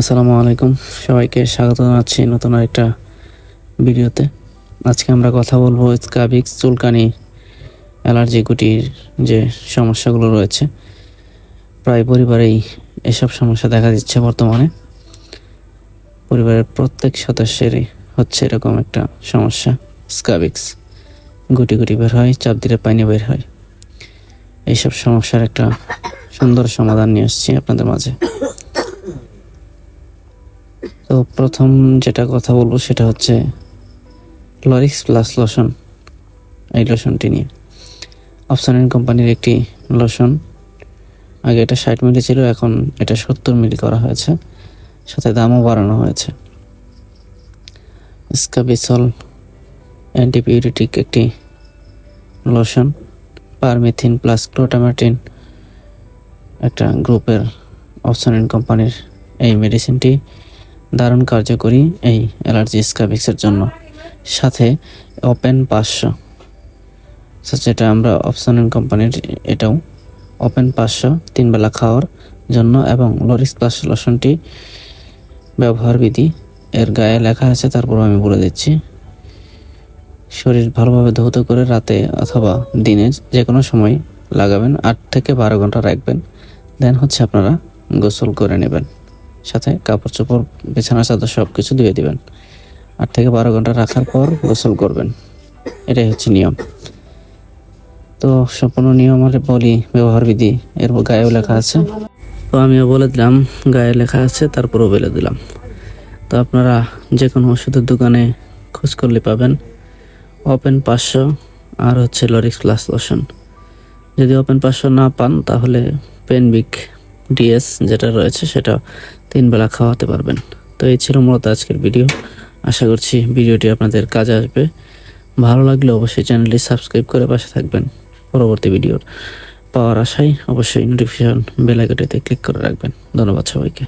আসসালামু আলাইকুম। সবাইকে স্বাগত জানাচ্ছি নতুন একটা ভিডিওতে। আজকে আমরা কথা বলব স্কাবিক্স চুলকানি অ্যালার্জি গুটির যে সমস্যাগুলো রয়েছে। প্রায় পরিবারেই এসব সমস্যা দেখা দিচ্ছে বর্তমানে। পরিবারের প্রত্যেক সদস্যেরই হচ্ছে এরকম একটা সমস্যা, স্কাবিক্স। গুটি গুটি বের হয়, চাপ দিলে পানি বের হয়। এইসব সমস্যার একটা সুন্দর সমাধান নিয়ে আসছি আপনাদের মাঝে। তো প্রথম যেটা কথা বলব সেটা হচ্ছে লরিক্স প্লাস লোশন, এই লোশনটি নিয়ে। অপশানিন কোম্পানির একটি লোশন, আগে এটা ষাট মিলি ছিল, এখন এটা সত্তর মিলি করা হয়েছে, সাথে দামও বাড়ানো হয়েছে। স্কাবিসল অ্যান্টিপিউরিটিক একটি লোশন পারমিথিন প্লাস ক্লোটামাটিন একটা গ্রুপের অপশানিন কোম্পানির এই মেডিসিনটি দারুণ কার্যকরী এই অ্যালার্জি স্কাবিক্সের জন্য। সাথে ওপেন পাঁচশো। যেটা আমরা অপশন অপশনাল কোম্পানির এটাও ওপেন পাঁচশো, তিন বেলা খাওয়ার জন্য এবং লরিস প্লাস লোশনটি ব্যবহার বিধি এর গায়ে লেখা আছে, তারপর আমি বলে দিচ্ছি। শরীর ভালোভাবে ধৌত করে রাতে অথবা দিনে যে কোনো সময় লাগাবেন, আট থেকে বারো ঘণ্টা রাখবেন। দেন হচ্ছে আপনারা গোসল করে নেবেন। সাথে কাপড় চোপড় বিছানা চাদর সব কিছু ধুয়ে দিবেন। আট থেকে বারো ঘণ্টা রাখার পর গোসল করবেন। এটাই হচ্ছে নিয়ম। তো সম্পূর্ণ নিয়ম আর বলি, ব্যবহার বিধি, এর গায়েও লেখা আছে। তো আমিও বলে দিলাম, গায়ে লেখা আছে, তারপরও বলে দিলাম। তো আপনারা যে কোনো ওষুধের দোকানে খোঁজ করলে পাবেন। ওপেন পাঁচশো আর হচ্ছে লরিক্স প্লাস লোশন যদি ওপেন পাঁচশো না পান, তাহলে পেনবিক ডিএস যেটা রয়েছে সেটা তিন বেলা খাওয়াতে পারবেন। তো এই ছিল মূলত আজকের ভিডিও। আশা করছি ভিডিওটি আপনাদের কাজে আসবে। ভালো লাগলে অবশ্যই চ্যানেলটি সাবস্ক্রাইব করে পাশে থাকবেন। পরবর্তী ভিডিওর পাওয়ার আশায় অবশ্যই নোটিফিকেশন বেল আইকনটিতে ক্লিক করে রাখবেন। ধন্যবাদ সবাইকে।